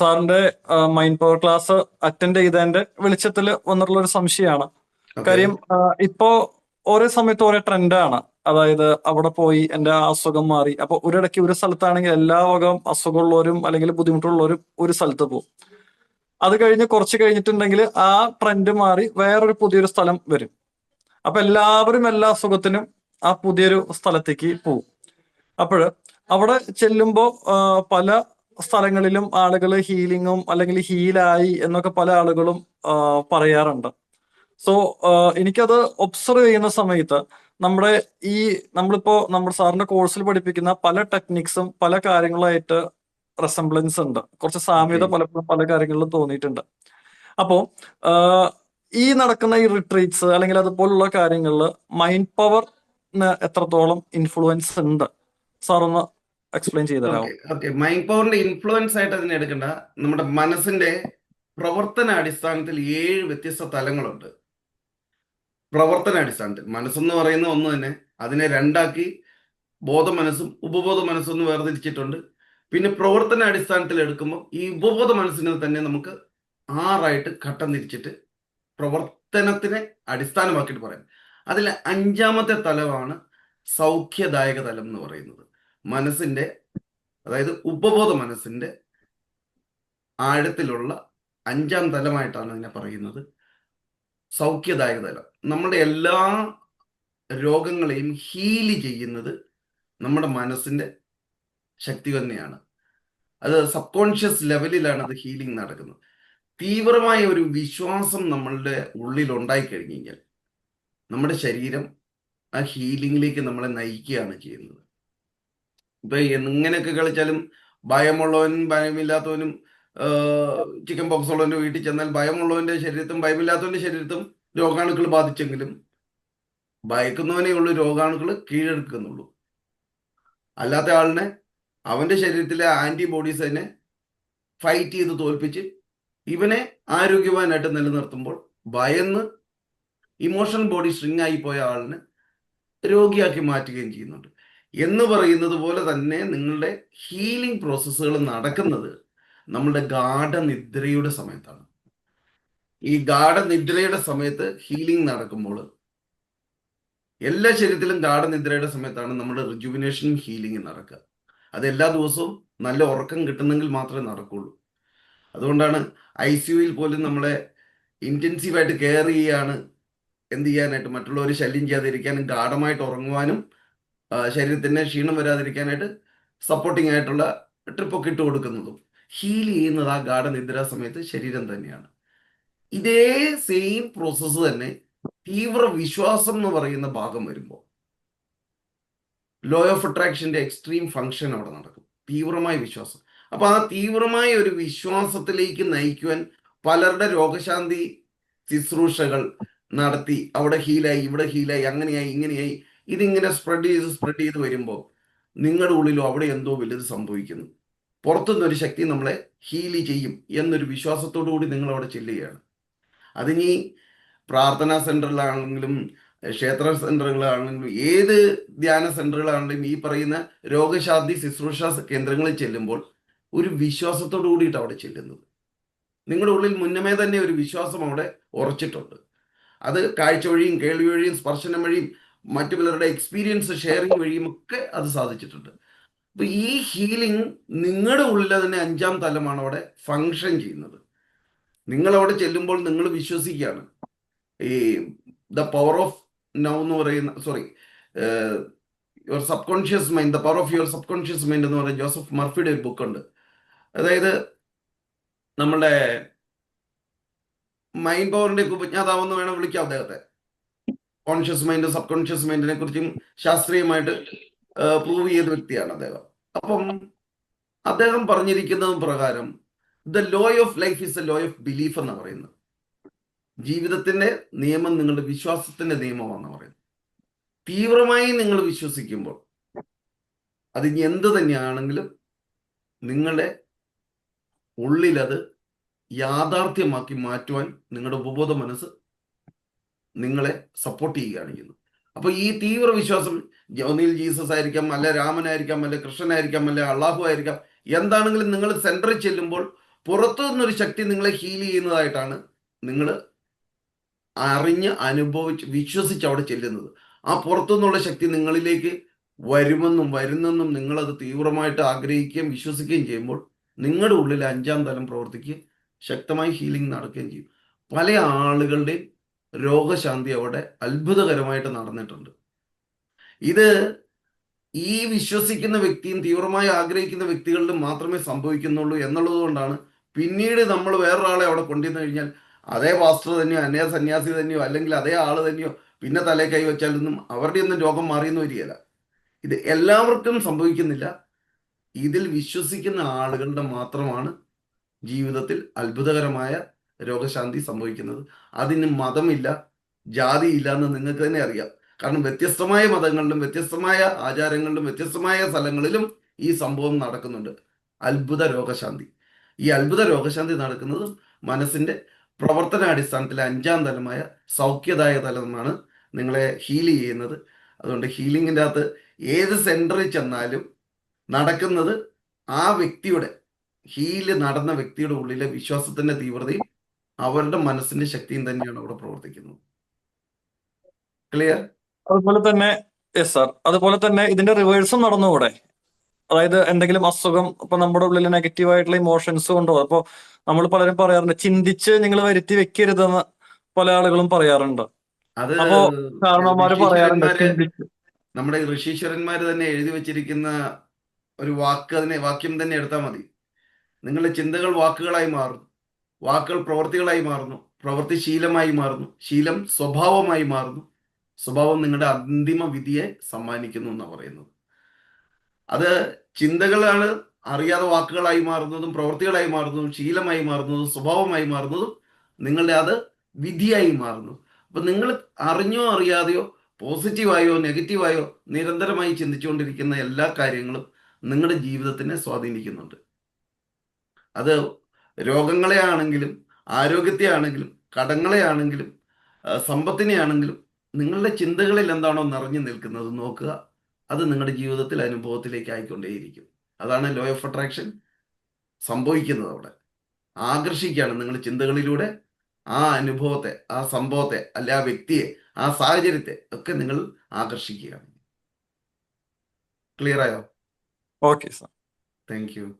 സാറിന്റെ mind power class attend ചെയ്തതിന്റെ വെളിച്ചത്തിൽ വന്നിട്ടുള്ള ഒരു സംശയമാണ് കാര്യം ഇപ്പോ ഓരോ സമയത്ത് ഓരോ ട്രെൻഡാണ്. അതായത് അവിടെ പോയി എന്റെ ആ അസുഖം മാറി. അപ്പൊ ഒരിടയ്ക്ക് ഒരു സ്ഥലത്താണെങ്കിൽ എല്ലാ വകം അസുഖമുള്ളവരും അല്ലെങ്കിൽ ബുദ്ധിമുട്ടുള്ളവരും ഒരു സ്ഥലത്ത് പോകും അത് കഴിഞ്ഞ് കുറച്ച് കഴിഞ്ഞിട്ടുണ്ടെങ്കിൽ ആ ട്രെൻഡ് മാറി വേറൊരു പുതിയൊരു സ്ഥലം വരും. അപ്പൊ എല്ലാവരും എല്ലാ അസുഖത്തിനും ആ പുതിയൊരു സ്ഥലത്തേക്ക് പോകും അപ്പോൾ അവിടെ ചെല്ലുമ്പോൾ പല സ്ഥലങ്ങളിലും ആളുകൾ ഹീലിങ്ങും അല്ലെങ്കിൽ ഹീലായി എന്നൊക്കെ പല ആളുകളും പറയാറുണ്ട്. സോ എനിക്കത് ഒബ്സർവ് ചെയ്യുന്ന സമയത്ത് നമ്മുടെ ഈ നമ്മളിപ്പോ നമ്മുടെ സാറിന്റെ കോഴ്സിൽ പഠിപ്പിക്കുന്ന പല ടെക്നിക്സും പല കാര്യങ്ങളായിട്ട് റെസംബ്ലൻസ് ഉണ്ട്. കുറച്ച് സാമ്യത. പലപ്പോഴും പല കാര്യങ്ങളിലും തോന്നിയിട്ടുണ്ട്. അപ്പോ ഈ നടക്കുന്ന ഈ റിട്രീറ്റ്സ് അല്ലെങ്കിൽ അതുപോലുള്ള കാര്യങ്ങളിൽ മൈൻഡ് പവർ എത്രത്തോളം ഇൻഫ്ലുവൻസ് ഉണ്ട്? സാർ ഒന്ന് എക്സ്പ്ലെയിൻ ഓക്കെ മൈൻഡ് പവറിന്റെ ഇൻഫ്ലുവൻസ് ആയിട്ട് അതിനെ എടുക്കണ്ട. നമ്മുടെ മനസ്സിന്റെ പ്രവർത്തന അടിസ്ഥാനത്തിൽ ഏഴ് വ്യത്യസ്ത തലങ്ങളുണ്ട്. പ്രവർത്തന അടിസ്ഥാനത്തിൽ മനസ്സെന്ന് പറയുന്ന ഒന്ന് തന്നെ. അതിനെ രണ്ടാക്കി ബോധ മനസ്സും ഉപബോധ മനസ്സും എന്ന് വേർതിരിച്ചിട്ടുണ്ട്. പിന്നെ പ്രവർത്തന അടിസ്ഥാനത്തിൽ എടുക്കുമ്പോൾ ഈ ഉപബോധ മനസ്സിനെ തന്നെ നമുക്ക് ആറായിട്ട് ഘട്ടം തിരിച്ചിട്ട് പ്രവർത്തനത്തിനെ അടിസ്ഥാനമാക്കിയിട്ട് പറയാം. അതിൽ അഞ്ചാമത്തെ തലമാണ് സൗഖ്യദായക തലം എന്ന് പറയുന്നത്. മനസ്സിന്റെ അതായത് ഉപബോധ മനസ്സിന്റെ ആഴത്തിലുള്ള അഞ്ചാം തലമായിട്ടാണ് അതിനെ പറയുന്നത്. സൗഖ്യദായക തലം. നമ്മുടെ എല്ലാ രോഗങ്ങളെയും ഹീൽ ചെയ്യുന്നത് നമ്മുടെ മനസ്സിന്റെ ശക്തി തന്നെയാണ്. അത് സബ് കോൺഷ്യസ് ലെവലിലാണ് അത് ഹീലിംഗ് നടക്കുന്നത്. തീവ്രമായ ഒരു വിശ്വാസം നമ്മളുടെ ഉള്ളിൽ ഉണ്ടായി കഴിഞ്ഞു കഴിഞ്ഞാൽ നമ്മുടെ ശരീരം ആ ഹീലിംഗിലേക്ക് നമ്മളെ നയിക്കുകയാണ് ചെയ്യുന്നത്. ഇപ്പൊ എങ്ങനെയൊക്കെ കളിച്ചാലും ഭയമുള്ളവനും ഭയമില്ലാത്തവനും ചിക്കൻ പോക്സ് ഉള്ളവന്റെ വീട്ടിൽ ചെന്നാൽ ഭയമുള്ളവന്റെ ശരീരത്തും ഭയമില്ലാത്തവന്റെ ശരീരത്തും രോഗാണുക്കൾ ബാധിച്ചെങ്കിലും ഭയക്കുന്നവനെ ഉള്ളു രോഗാണുക്കൾ കീഴെടുക്കുന്നുള്ളൂ. അല്ലാത്ത ആളിനെ അവന്റെ ശരീരത്തിലെ ആന്റിബോഡീസ് തന്നെ ഫൈറ്റ് ചെയ്ത് തോൽപ്പിച്ച് ഇവനെ ആരോഗ്യവാനായിട്ട് നിലനിർത്തുമ്പോൾ ഭയന്ന് ഇമോഷണൽ ബോഡി സ്ട്രിങ് ആയി പോയ ആളിനെ രോഗിയാക്കി മാറ്റുകയും ചെയ്യുന്നുണ്ട്. എന്ന് പറയുന്നത് പോലെ തന്നെ നിങ്ങളുടെ ഹീലിംഗ് പ്രോസസ്സുകൾ നടക്കുന്നത് നമ്മളുടെ ഗാഠനിദ്രയുടെ സമയത്താണ്. ഈ ഗാഠനിദ്രയുടെ സമയത്ത് ഹീലിംഗ് നടക്കുമ്പോൾ എല്ലാ ശരീരത്തിലും ഗാഠനിദ്രയുടെ സമയത്താണ് നമ്മുടെ റിജുവിനേഷൻ ഹീലിംഗ് നടക്കുക. അത് എല്ലാ ദിവസവും നല്ല ഉറക്കം കിട്ടുന്നെങ്കിൽ മാത്രമേ നടക്കുള്ളൂ. അതുകൊണ്ടാണ് ഐ സിയുയിൽ പോലും നമ്മളെ ഇന്റൻസീവായിട്ട് കെയർ ചെയ്യാണ് എന്ത് ചെയ്യാനായിട്ട് മറ്റുള്ളവർ ശല്യം ചെയ്യാതിരിക്കാനും ഗാഠമായിട്ട് ഉറങ്ങുവാനും ശരീരത്തിന് ക്ഷീണം വരാതിരിക്കാനായിട്ട് സപ്പോർട്ടിംഗ് ആയിട്ടുള്ള ട്രിപ്പൊക്കെ ഇട്ട് കൊടുക്കുന്നതും. ഹീൽ ചെയ്യുന്നത് ആ ഗാഠനിദ്ര സമയത്ത് ശരീരം തന്നെയാണ്. ഇതേ സെയിം പ്രോസസ്സ് തന്നെ തീവ്ര വിശ്വാസം എന്ന് പറയുന്ന ഭാഗം വരുമ്പോൾ ലോ ഓഫ് അട്രാക്ഷന്റെ എക്സ്ട്രീം ഫങ്ഷൻ അവിടെ നടക്കും. തീവ്രമായ വിശ്വാസം. അപ്പൊ ആ തീവ്രമായ ഒരു വിശ്വാസത്തിലേക്ക് നയിക്കുവാൻ പലരുടെ രോഗശാന്തി ശുശ്രൂഷകൾ നടത്തി. അവിടെ ഹീലായി ഇവിടെ ഹീലായി അങ്ങനെയായി ഇങ്ങനെയായി. ഇതിങ്ങനെ സ്പ്രെഡ് ചെയ്ത് സ്പ്രെഡ് ചെയ്ത് വരുമ്പോൾ നിങ്ങളുടെ ഉള്ളിലോ അവിടെ എന്തോ വലുത് സംഭവിക്കുന്നു. പുറത്തുനിന്ന് ഒരു ശക്തി നമ്മളെ ഹീൽ ചെയ്യും എന്നൊരു വിശ്വാസത്തോടു കൂടി നിങ്ങൾ അവിടെ ചെല്ലുകയാണ്. അതിനി പ്രാർത്ഥനാ സെന്ററിലാണെങ്കിലും ക്ഷേത്ര സെന്ററുകളാണെങ്കിലും ഏത് ധ്യാന സെന്ററുകളാണെങ്കിലും ഈ പറയുന്ന രോഗശാന്തി ശുശ്രൂഷ കേന്ദ്രങ്ങളിൽ ചെല്ലുമ്പോൾ ഒരു വിശ്വാസത്തോടു കൂടിയിട്ട് അവിടെ ചെല്ലുന്നത്. നിങ്ങളുടെ ഉള്ളിൽ മുന്നമേ തന്നെ ഒരു വിശ്വാസം അവിടെ ഉറച്ചിട്ടുണ്ട്. അത് കാഴ്ച വഴിയും കേൾവി വഴിയും സ്പർശനം വഴിയും മറ്റു പലരുടെ എക്സ്പീരിയൻസ് ഷെയറിങ് വഴിയും ഒക്കെ അത് സാധിച്ചിട്ടുണ്ട്. അപ്പൊ ഈ ഹീലിംഗ് നിങ്ങളുടെ ഉള്ളിൽ തന്നെ അഞ്ചാം തലമാണ് അവിടെ ഫങ്ഷൻ ചെയ്യുന്നത്. നിങ്ങൾ അവിടെ ചെല്ലുമ്പോൾ നിങ്ങൾ വിശ്വസിക്കുകയാണ്. ഈ ദ പവർ ഓഫ് നൗ എന്ന് പറയുന്ന sorry your subconscious mind the power of your subconscious mind എന്ന് പറയുന്ന ജോസഫ് മർഫിയുടെ ഒരു ബുക്കുണ്ട് അതായത് നമ്മളുടെ മൈൻഡ് പവറിന്റെ ഉപജ്ഞാതാവെന്ന് വേണം വിളിക്കാം അദ്ദേഹത്തെ. കോൺഷ്യസ് മൈൻഡ് സബ് കോൺഷ്യസ് മൈൻഡിനെ കുറിച്ചും ശാസ്ത്രീയമായിട്ട് പ്രൂവ് ചെയ്ത വ്യക്തിയാണ് അദ്ദേഹം. അപ്പം അദ്ദേഹം പറഞ്ഞിരിക്കുന്നത് പ്രകാരം the law of life is a law of belief എന്ന് പറയുന്നത്. ജീവിതത്തിന്റെ നിയമം നിങ്ങളുടെ വിശ്വാസത്തിന്റെ നിയമമാണെന്ന് പറയുന്നത്. തീവ്രമായി നിങ്ങൾ വിശ്വസിക്കുമ്പോൾ അത് ഇനി എന്ത് തന്നെയാണെങ്കിലും നിങ്ങളുടെ ഉള്ളിലത് യാഥാർത്ഥ്യമാക്കി മാറ്റുവാൻ നിങ്ങളുടെ ഉപബോധ മനസ്സ് നിങ്ങളെ സപ്പോർട്ട് ചെയ്യുകയാണ് ചെയ്യുന്നത്. അപ്പൊ ഈ തീവ്ര വിശ്വാസം ഒന്നിൽ ജീസസ് ആയിരിക്കാം അല്ല രാമനായിരിക്കാം അല്ല കൃഷ്ണനായിരിക്കാം അല്ല അള്ളാഹു ആയിരിക്കാം എന്താണെങ്കിലും നിങ്ങൾ സെന്ററിൽ ചെല്ലുമ്പോൾ പുറത്തു നിന്നൊരു ശക്തി നിങ്ങളെ ഹീൽ ചെയ്യുന്നതായിട്ടാണ് നിങ്ങൾ അറിഞ്ഞ് അനുഭവിച്ച് വിശ്വസിച്ച് അവിടെ ചെല്ലുന്നത്. ആ പുറത്തു നിന്നുള്ള ശക്തി നിങ്ങളിലേക്ക് വരുമെന്നും വരുന്നെന്നും നിങ്ങളത് തീവ്രമായിട്ട് ആഗ്രഹിക്കുകയും വിശ്വസിക്കുകയും ചെയ്യുമ്പോൾ നിങ്ങളുടെ ഉള്ളിൽ അഞ്ചാം തലം പ്രവർത്തിക്കുകയും ശക്തമായി ഹീലിംഗ് നടക്കുകയും ചെയ്യും. പല ആളുകളുടെയും രോഗശാന്തി അവിടെ അത്ഭുതകരമായിട്ട് നടന്നിട്ടുണ്ട്. ഇത് ഈ വിശ്വസിക്കുന്ന വ്യക്തിയും തീവ്രമായി ആഗ്രഹിക്കുന്ന വ്യക്തികളിലും മാത്രമേ സംഭവിക്കുന്നുള്ളൂ എന്നുള്ളത് കൊണ്ടാണ് പിന്നീട് നമ്മൾ വേറൊരാളെ അവിടെ കൊണ്ടുവന്നു കഴിഞ്ഞാൽ അതേ പാസ്റ്റർ തന്നെയോ അനേ സന്യാസി തന്നെയോ അല്ലെങ്കിൽ അതേ ആൾ തന്നെയോ പിന്നെ തലേ കൈ വെച്ചാലൊന്നും അവരുടെ ഒന്നും രോഗം മാറിയെന്ന് വരികയില്ല. ഇത് എല്ലാവർക്കും സംഭവിക്കുന്നില്ല. ഇതിൽ വിശ്വസിക്കുന്ന ആളുകളുടെ മാത്രമാണ് ജീവിതത്തിൽ അത്ഭുതകരമായ രോഗശാന്തി സംഭവിക്കുന്നത്. അതിന് മതമില്ല ജാതിയില്ല എന്ന് നിങ്ങൾക്ക് തന്നെ അറിയാം. കാരണം വ്യത്യസ്തമായ മതങ്ങളിലും വ്യത്യസ്തമായ ആചാരങ്ങളിലും വ്യത്യസ്തമായ സ്ഥലങ്ങളിലും ഈ സംഭവം നടക്കുന്നുണ്ട്. അത്ഭുത രോഗശാന്തി. ഈ അത്ഭുത രോഗശാന്തി നടക്കുന്നത് മനസ്സിന്റെ പ്രവർത്തനാടിസ്ഥാനത്തിലെ അഞ്ചാം തലമായ സൗഖ്യദായ തലമാണ് നിങ്ങളെ ഹീൽ ചെയ്യുന്നത്. അതുകൊണ്ട് ഹീലിങ്ങിന്റെ അകത്ത് ഏത് സെന്ററിൽ ചെന്നാലും നടക്കുന്നത് ആ വ്യക്തിയുടെ ഹീൽ നടന്ന വ്യക്തിയുടെ ഉള്ളിലെ വിശ്വാസത്തിന്റെ തീവ്രതയും അവരുടെ മനസ്സിന്റെ ശക്തിയും തന്നെയാണ് അവിടെ പ്രവർത്തിക്കുന്നത്. ക്ലിയർ അതുപോലെ തന്നെ യെസ് സാർ അതുപോലെ തന്നെ ഇതിന്റെ റിവേഴ്സും നടന്നുകൂടെ അതായത് എന്തെങ്കിലും അസുഖം ഇപ്പൊ നമ്മുടെ ഉള്ളിൽ നെഗറ്റീവ് ആയിട്ടുള്ള ഇമോഷൻസ് കൊണ്ടോ അപ്പൊ നമ്മൾ പലരും പറയാറുണ്ട് ചിന്തിച്ച് നിങ്ങൾ വരുത്തി വെക്കരുതെന്ന് പല ആളുകളും പറയാറുണ്ട്. അത് അപ്പോ കാരണവന്മാര് പറയാറുണ്ട് നമ്മുടെ ഋഷീശ്വരന്മാർ തന്നെ എഴുതി വെച്ചിരിക്കുന്ന ഒരു വാക്ക് അതിനെ വാക്യം തന്നെ എടുത്താൽ മതി. നിങ്ങളുടെ ചിന്തകൾ വാക്കുകളായി മാറുന്നു വാക്കുകൾ പ്രവൃത്തികളായി മാറുന്നു പ്രവൃത്തി ശീലമായി മാറുന്നു ശീലം സ്വഭാവമായി മാറുന്നു. സ്വഭാവം നിങ്ങളുടെ അന്തിമ വിധിയെ സമ്മാനിക്കുന്നു എന്നാണ് പറയുന്നത്. അത് ചിന്തകളാണ് അറിയാതെ വാക്കുകളായി മാറുന്നതും പ്രവൃത്തികളായി മാറുന്നതും ശീലമായി മാറുന്നതും സ്വഭാവമായി മാറുന്നതും നിങ്ങളുടെ അത് വിധിയായി മാറുന്നു. അപ്പൊ നിങ്ങൾ അറിഞ്ഞോ അറിയാതെയോ പോസിറ്റീവായോ നെഗറ്റീവായോ നിരന്തരമായി ചിന്തിച്ചുകൊണ്ടിരിക്കുന്ന എല്ലാ കാര്യങ്ങളും നിങ്ങളുടെ ജീവിതത്തിനെ സ്വാധീനിക്കുന്നുണ്ട്. അത് രോഗങ്ങളെ ആണെങ്കിലും ആരോഗ്യത്തെ ആണെങ്കിലും കടങ്ങളെ ആണെങ്കിലും സമ്പത്തിനെ ആണെങ്കിലും നിങ്ങളുടെ ചിന്തകളിൽ എന്താണോ നിറഞ്ഞു നിൽക്കുന്നത് നോക്കുക. അത് നിങ്ങളുടെ ജീവിതത്തിൽ അനുഭവത്തിലേക്ക് ആയിക്കൊണ്ടേയിരിക്കും. അതാണ് ലോ ഓഫ് അട്രാക്ഷൻ സംഭവിക്കുന്നത് അവിടെ. ആകർഷിക്കുകയാണ് നിങ്ങൾ ചിന്തകളിലൂടെ ആ അനുഭവത്തെ ആ സംഭവത്തെ അല്ലെ ആ വ്യക്തിയെ ആ സാഹചര്യത്തെ ഒക്കെ നിങ്ങൾ ആകർഷിക്കുകയാണ്. ക്ലിയർ ആയോ? Okay sir thank you